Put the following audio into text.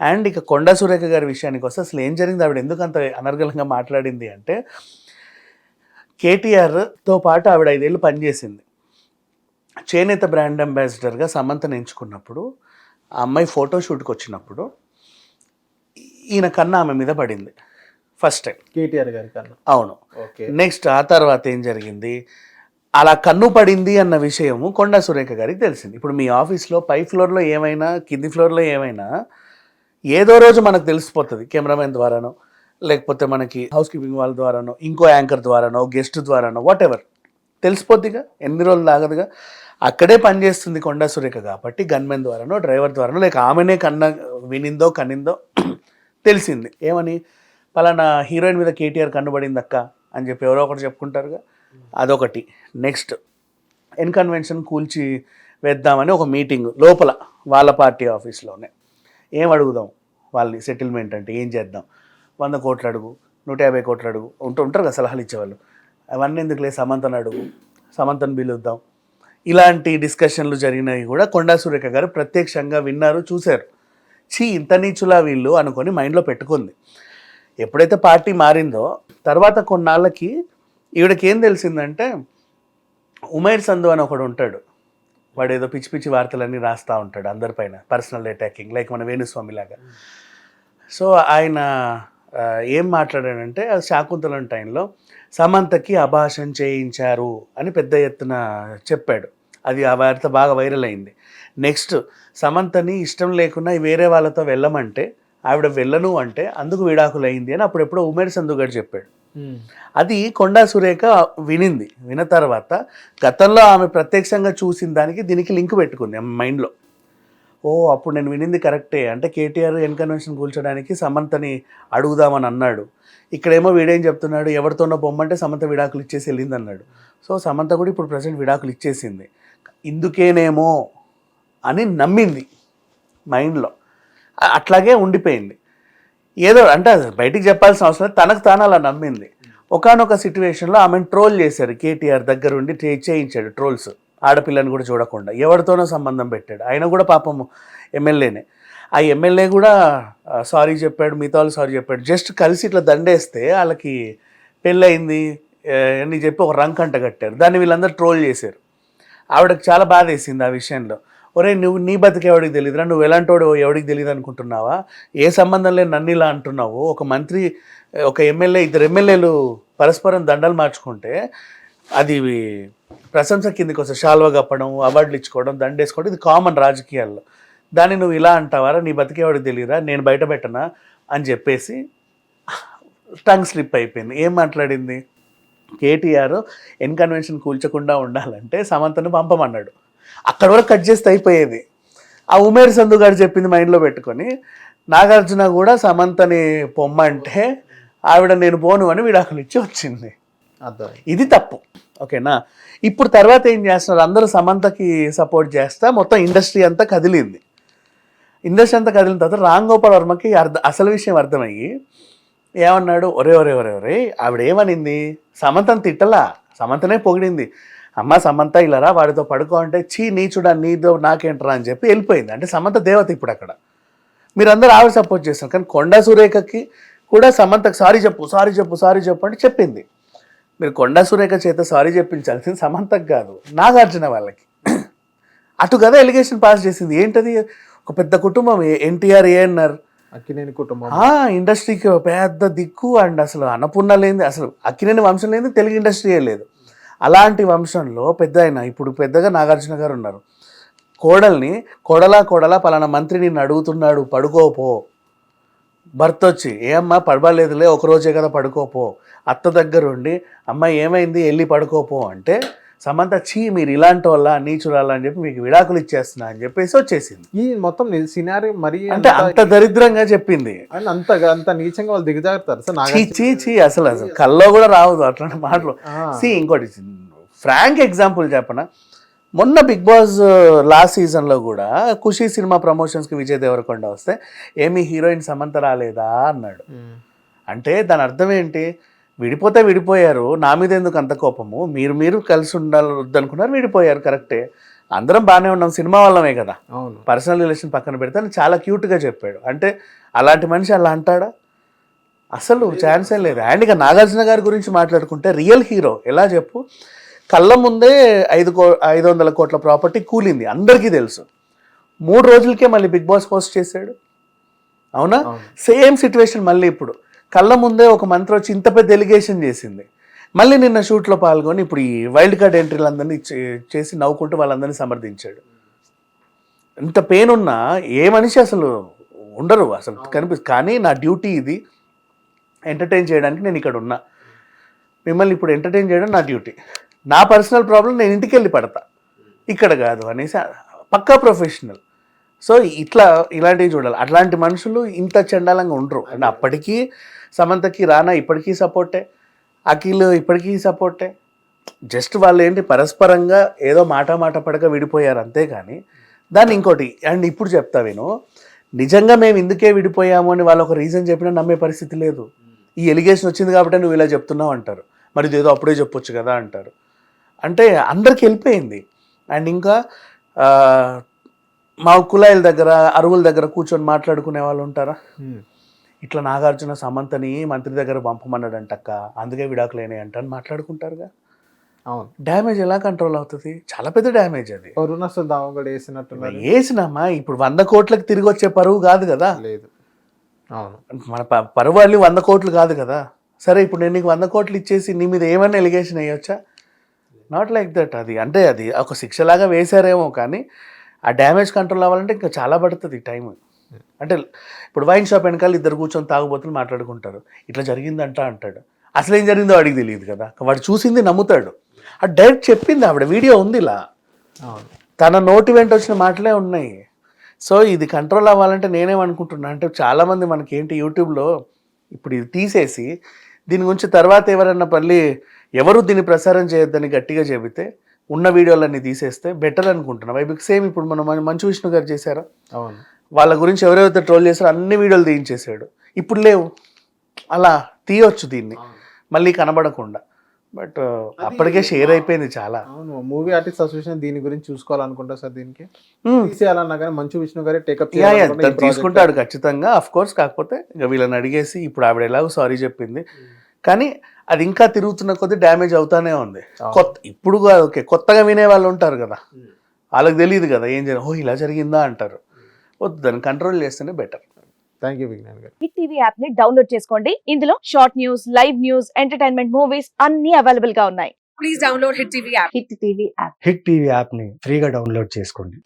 And ఇక కొండా సురేఖ గారి విషయానికి వస్తే అసలు ఏం జరిగింది? ఆవిడ ఎందుకు అంత అనర్గళంగా మాట్లాడింది అంటే కేటీఆర్తో పాటు ఆవిడ ఐదేళ్ళు పనిచేసింది. చేనేత బ్రాండ్ అంబాసిడర్గా సమంతను ఎంచుకున్నప్పుడు ఆ అమ్మాయి ఫోటోషూట్కి వచ్చినప్పుడు ఈయన కన్నా ఆమె మీద పడింది. First time. కేటీఆర్ గారి కన్నా. అవును. ఓకే. నెక్స్ట్ ఆ తర్వాత ఏం జరిగింది? అలా కన్ను పడింది అన్న విషయము కొండా సురేఖ గారికి తెలిసింది. ఇప్పుడు మీ ఆఫీస్లో పై ఫ్లోర్లో ఏమైనా కింది ఫ్లోర్లో ఏమైనా ఏదో రోజు మనకు తెలిసిపోతుంది కెమెరామెన్ ద్వారానో లేకపోతే మనకి హౌస్ కీపింగ్ వాళ్ళ ద్వారానో ఇంకో యాంకర్ ద్వారానో గెస్ట్ ద్వారానో వాట్ ఎవర్ తెలిసిపోద్దిగా ఎన్ని రోజులు ఆగదుగా. అక్కడే పనిచేస్తుంది కొండా సురేఖ కాబట్టి గన్మెన్ ద్వారానో డ్రైవర్ ద్వారానో లేక ఆమెనే కన్న వినిందో కనిందో తెలిసింది. ఏమని? పలానా హీరోయిన్ మీద కేటీఆర్ కన్నుబడింది అక్క అని చెప్పి ఎవరో ఒకటి చెప్పుకుంటారుగా. అదొకటి. నెక్స్ట్. ఎన్కన్వెన్షన్ కూల్చి వేద్దామని ఒక మీటింగ్ లోపల వాళ్ళ పార్టీ ఆఫీస్లోనే. ఏం అడుగుదాం వాళ్ళని సెటిల్మెంట్ అంటే ఏం చేద్దాం? వంద కోట్లు అడుగు నూట యాభై కోట్లు అడుగు ఉంటూ ఉంటారు కదా సలహాలు ఇచ్చేవాళ్ళు. అవన్నీ ఎందుకులే సమంతను అడుగు సమంతను పిలుద్దాం. ఇలాంటి డిస్కషన్లు జరిగినవి కూడా కొండా సురేఖ గారు ప్రత్యక్షంగా విన్నారు చూశారు. చీ ఇంత నీచులా వీళ్ళు అనుకొని మైండ్లో పెట్టుకుంది. ఎప్పుడైతే పార్టీ మారిందో తర్వాత కొన్నాళ్ళకి ఈవిడకి ఏం తెలిసిందంటే ఉమైర్ సంధు అని ఒకడు ఉంటాడు. వాడు ఏదో పిచ్చి పిచ్చి వార్తలన్నీ రాస్తూ ఉంటాడు అందరిపైన పర్సనల్ అటాకింగ్ లైక్ మన వేణుస్వామి లాగా. సో ఆయన ఏం మాట్లాడాడంటే శాకుంతలం టైంలో సమంతకి అభాషణ చేయించారు అని పెద్ద ఎత్తున చెప్పాడు. అది ఆ వార్త బాగా వైరల్ అయింది. నెక్స్ట్ సమంతని ఇష్టం లేకుండా వేరే వాళ్ళతో వెళ్ళమంటే ఆవిడ వెళ్ళను అంటే అందుకు విడాకులు అయింది అని అప్పుడెప్పుడో ఉమేర్ సంధు గారు చెప్పాడు. అది కొండా సురేఖ వినింది విన్న తర్వాత గతంలో ఆమె ప్రత్యక్షంగా చూసిన దానికి దీనికి లింక్ పెట్టుకుంది ఆమె మైండ్లో. ఓ అప్పుడు నేను వినింది కరెక్టే. అంటే కేటీఆర్ ఎన్కన్వెన్షన్ కూల్చడానికి సమంతని అడుగుదామని అన్నాడు. ఇక్కడేమో వీడేం చెప్తున్నాడు ఎవరితోనో బొమ్మంటే సమంత విడాకులు ఇచ్చేసి వెళ్ళింది అన్నాడు సో సమంత కూడా ఇప్పుడు ప్రజెంట్ విడాకులు ఇచ్చేసింది. ఇందుకేనేమో అని నమ్మింది మైండ్లో. అట్లాగే ఉండిపోయింది. ఏదో అంటే బయటికి చెప్పాల్సిన అవసరం తనకు తాను అలా నమ్మింది. ఒకనొక సిచ్యువేషన్లో ఆమెను ట్రోల్ చేశారు. కేటీఆర్ దగ్గర ఉండి చేయించాడు ట్రోల్స్. ఆడపిల్లని కూడా చూడకుండా. ఎవరితోనో సంబంధం పెట్టాడు. ఆయన కూడా పాపం ఎమ్మెల్యేనే. ఆ ఎమ్మెల్యే కూడా సారీ చెప్పాడు మిగతా వాళ్ళు సారీ చెప్పాడు. జస్ట్ కలిసి ఇట్లా దండేస్తే వాళ్ళకి పెళ్ళయింది అని చెప్పి ఒక రంకంట అంట కట్టారు. దాన్ని వీళ్ళందరూ ట్రోల్ చేశారు. ఆవిడకి చాలా బాధ వేసింది ఆ విషయంలో. ఒరే నువ్వు నీ బతికి ఎవడికి తెలియదురా నువ్వు ఎలాంటోడు ఎవడికి తెలియదు అనుకుంటున్నావా? ఏ సంబంధం లేని నన్ను ఇలా అంటున్నావు? ఒక మంత్రి ఒక ఎమ్మెల్యే ఇద్దరు ఎమ్మెల్యేలు పరస్పరం దండలు మార్చుకుంటే అది ప్రశంస కిందకి వస్తే షాల్వ కప్పడం అవార్డులు ఇచ్చుకోవడం దండేసుకోవడం ఇది కామన్ రాజకీయాల్లో. దాన్ని నువ్వు ఇలా అంటావారా? నీ బతికి ఎవడికి తెలియదా నేను బయట పెట్టనా? అని చెప్పేసి టంగ్ స్లిప్ అయిపోయింది. ఏం మాట్లాడింది? కేటీఆర్ ఎన్కన్వెన్షన్ కూల్చకుండా ఉండాలంటే సమంతను పంపమన్నాడు. అక్కడ వరకు కట్ చేస్తే అయిపోయేది. ఆ ఉమేర్ సంధు గారు చెప్పింది మైండ్లో పెట్టుకొని నాగార్జున కూడా సమంతని పొమ్మంటే ఆవిడ నేను పోను అని విడాకులు ఇచ్చి వచ్చింది. అర్థం ఇది తప్పు. ఓకేనా? ఇప్పుడు తర్వాత ఏం చేస్తున్నారు? అందరూ సమంతకి సపోర్ట్ చేస్తా మొత్తం ఇండస్ట్రీ అంతా కదిలింది. ఇండస్ట్రీ అంతా కదిలిన తర్వాత రామ్ గోపాల్ వర్మకి అర్థ అసలు విషయం అర్థమయ్యి ఏమన్నాడు? ఒరే ఒరే ఒరే ఒరే ఆవిడ ఏమనింది? సమంతని తిట్టలా? సమంతనే పొగిడింది. అమ్మ సమంత ఇలారా? వాడితో పడుకో అంటే చీ నీచుడా నీదో నాకేంట్రా? అని చెప్పి వెళ్ళిపోయింది. అంటే సమంత దేవత ఇప్పుడు అక్కడ. మీరందరూ ఆవిడ సపోర్ట్ చేస్తారు కానీ కొండా సురేఖకి కూడా సమంతకు సారీ చెప్పు సారీ చెప్పు సారీ చెప్పు అంటే చెప్పింది. మీరు కొండా సురేఖ చేత సారీ చెప్పించాల్సింది సమంతకు కాదు నాగార్జున వాళ్ళకి. అటు కదా ఎలిగేషన్ పాస్ చేసింది. ఏంటది? ఒక పెద్ద కుటుంబం. ఎన్టీఆర్ ఏఎన్ఆర్. అక్కినేని కుటుంబం. ఆ ఇండస్ట్రీకి పెద్ద దిక్కు. అండ్ అసలు అన్నపూర్ణ లేనిది అసలు అక్కినేని వంశం లేనిది తెలుగు ఇండస్ట్రీయే లేదు. అలాంటి వంశంలో పెద్ద ఆయన ఇప్పుడు పెద్దగా నాగార్జున గారు ఉన్నారు. కోడల్ని కొడలా కొడలా పలానా మంత్రి నిన్ను అడుగుతున్నాడు పడుకోపో. భర్త వచ్చి ఏ అమ్మా పడబలేదులే ఒక రోజే కదా పడుకోపో. అత్త దగ్గరుండి అమ్మ ఏమైంది? వెళ్ళి పడుకోపో. అంటే సమంత చీ మీరు ఇలాంటి వాళ్ళ నీచురాలా అని చెప్పి మీకు విడాకులు ఇచ్చేస్తున్నా అని చెప్పేసి వచ్చేసింది. ఈ మొత్తం సినారీ మరీ అంటే అంత దరిద్రంగా చెప్పింది. అంత అంత నీచంగా వాళ్ళు దిగజారుతారు చీ చీ చీ అసలు అసలు కల్లో కూడా రావద్దు అట్లాంటి మాటలు. సి ఇంకోటి ఫ్రాంక్ ఎగ్జాంపుల్ చెప్పన? మొన్న బిగ్ బాస్ లాస్ట్ సీజన్లో కూడా ఖుషి సినిమా ప్రమోషన్స్కి విజయ్ దేవరకొండ వస్తే ఏమి హీరోయిన్ సమంత రాలేదా? అన్నాడు. అంటే దాని అర్థం ఏంటి? విడిపోతే విడిపోయారు. నా మీద ఎందుకు అంత కోపము? మీరు మీరు కలిసి ఉండాలి వద్దనుకున్నారు విడిపోయారు కరెక్టే అందరం బాగానే ఉన్నాం. సినిమా వాళ్ళమే కదా. అవును. పర్సనల్ రిలేషన్ పక్కన పెడితే అని చాలా క్యూట్గా చెప్పాడు. అంటే అలాంటి మనిషి అలా అంటాడా? అసలు ఛాన్సే లేదు. అండ్ ఇక నాగార్జున గారి గురించి మాట్లాడుకుంటే రియల్ హీరో ఎలా చెప్పు? కళ్ళ ముందే ఐదు కో ఐదు వందల కోట్ల ప్రాపర్టీ కూలింది. అందరికీ తెలుసు. మూడు రోజులకే మళ్ళీ బిగ్ బాస్ హోస్ట్ చేశాడు. అవునా? అవును. సేమ్ సిచ్యువేషన్ మళ్ళీ ఇప్పుడు. కళ్ళ ముందే ఒక మంత్రి వచ్చి ఇంత పెద్ద ఎలిగేషన్ చేసింది. మళ్ళీ నిన్న షూట్లో పాల్గొని ఇప్పుడు ఈ వైల్డ్ కార్డ్ ఎంట్రీలందరినీ చే- చేసి నవ్వుకుంటూ వాళ్ళందరినీ సమర్థించాడు. ఇంత పెయిన్ ఉన్నా ఏ మనిషి అసలు ఉండరు అసలు కనిపి కానీ నా డ్యూటీ ఇది ఎంటర్టైన్ చేయడానికి నేను ఇక్కడ ఉన్నా. మిమ్మల్ని ఇప్పుడు ఎంటర్టైన్ చేయడం నా డ్యూటీ నా పర్సనల్ ప్రాబ్లం నేను ఇంటికి వెళ్ళి పడతా. ఇక్కడ కాదు అనేసి పక్కా ప్రొఫెషనల్ సో ఇట్లా ఇలాంటివి చూడాలి. అట్లాంటి మనుషులు ఇంత చండాలంగా ఉండరు. అంటే అప్పటికీ సమంతకి రానా ఇప్పటికీ సపోర్టే అఖిల్ ఇప్పటికీ సపోర్టే జస్ట్ వాళ్ళు ఏంటి పరస్పరంగా ఏదో మాట మాట పడక విడిపోయారు అంతే కానీ. దాన్ని ఇంకోటి అండ్ ఇప్పుడు చెప్తా విను. నిజంగా మేము ఇందుకే విడిపోయాము అని వాళ్ళు ఒక రీజన్ చెప్పినా నమ్మే పరిస్థితి లేదు. ఈ ఎలిగేషన్ వచ్చింది కాబట్టి నువ్వు ఇలా చెప్తున్నావు అంటారు. మరి ఇదేదో అప్పుడే చెప్పొచ్చు కదా అంటారు. అంటే అందరికి వెళ్ళిపోయింది. అండ్ ఇంకా మా కులాయిల దగ్గర అరువుల దగ్గర కూర్చొని మాట్లాడుకునే వాళ్ళు ఉంటారా. ఇట్లా నాగార్జున సమంతని మంత్రి దగ్గర పంపమన్నాడంటక్క అందుకే విడాకులేనే అంట అని మాట్లాడుకుంటారుగా. అవును. డ్యామేజ్ ఎలా కంట్రోల్ అవుతుంది? చాలా పెద్ద డ్యామేజ్ అది. దావం కూడా వేసినట్టున్నారు. వేసినామా? ఇప్పుడు వంద కోట్లకు తిరిగి వచ్చే పరువు కాదు కదా. లేదు. అవును. మన పరువు వాళ్ళు వంద కోట్లు కాదు కదా. సరే ఇప్పుడు నేను నీకు వంద కోట్లు ఇచ్చేసి నీ మీద ఏమైనా ఎలిగేషన్ వేయొచ్చా? నాట్ లైక్ దట్ అది. అంటే అది ఒక శిక్షలాగా వేశారేమో కానీ ఆ డ్యామేజ్ కంట్రోల్ అవ్వాలంటే ఇంకా చాలా పడుతుంది టైం అంటే ఇప్పుడు వైన్ షాప్ వెనకాల ఇద్దరు కూర్చొని తాగుబోతులు మాట్లాడుకుంటారు. ఇట్లా జరిగిందంట అంటాడు. అసలు ఏం జరిగిందో వాడికి తెలియదు కదా. వాడు చూసింది నమ్ముతాడు. ఆ డైరెక్ట్ చెప్పింది ఆవిడ వీడియో ఉంది ఇలా. తన నోటి వెంట వచ్చిన మాటలే ఉన్నాయి. సో ఇది కంట్రోల్ అవ్వాలంటే నేనేమనుకుంటున్నా అంటే చాలామంది మనకి ఏంటి యూట్యూబ్లో ఇప్పుడు ఇది తీసేసి దీని గురించి తర్వాత ఎవరన్నా మళ్ళీ ఎవరు దీన్ని ప్రసారం చేయొద్దని గట్టిగా చెబితే ఉన్న వీడియోలన్నీ తీసేస్తే బెటర్ అనుకుంటున్నా. వైపు సేమ్ ఇప్పుడు మనం మంచు విష్ణు గారు చేశారా? అవును. వాళ్ళ గురించి ఎవరైతే ట్రోల్ చేశారో అన్ని వీడియోలు తీయించేశాడు ఇప్పుడు లేవు. అలా తీయొచ్చు దీన్ని. మళ్ళీ కనబడకుండా. బట్ అప్పటికే షేర్ అయిపోయింది చాలా. అవును. మూవీ ఆర్టిస్ట్ అసోసియేషన్ దీని గురించి చూసుకోవాలనుకుంటా సార్ దీనికి. Hmm. తీసేయాలన్నా కానీ మంచు విష్ణు గారే టేకప్ తీసుకుంటాడు ఖచ్చితంగా. అఫ్ కోర్స్ కాకపోతే ఇక వీళ్ళని అడిగేసి ఇప్పుడు ఆవిడ ఎలాగో సారీ చెప్పింది. కానీ అది ఇంకా తిరుగుతున్న కొద్దీ డ్యామేజ్ అవుతానే ఉంది. కొత్త ఇప్పుడు ఓకే కొత్తగా వినే వాళ్ళు ఉంటారు కదా. వాళ్ళకి తెలియదు కదా ఏం జరిగింది? ఓ ఇలా జరిగిందా అంటారు. వద్దు దాన్ని కంట్రోల్ చేస్తేనే better thank you Vignan garu. Hit TV యాప్ని డౌన్లోడ్ చేసుకోండి. ఇందులో short news live news entertainment movies అన్ని అవైలబుల్గా ఉన్నాయి. Please download Hit TV app. Hit TV app hit TV యాప్ని ఫ్రీగా డౌన్లోడ్ చేసుకోండి.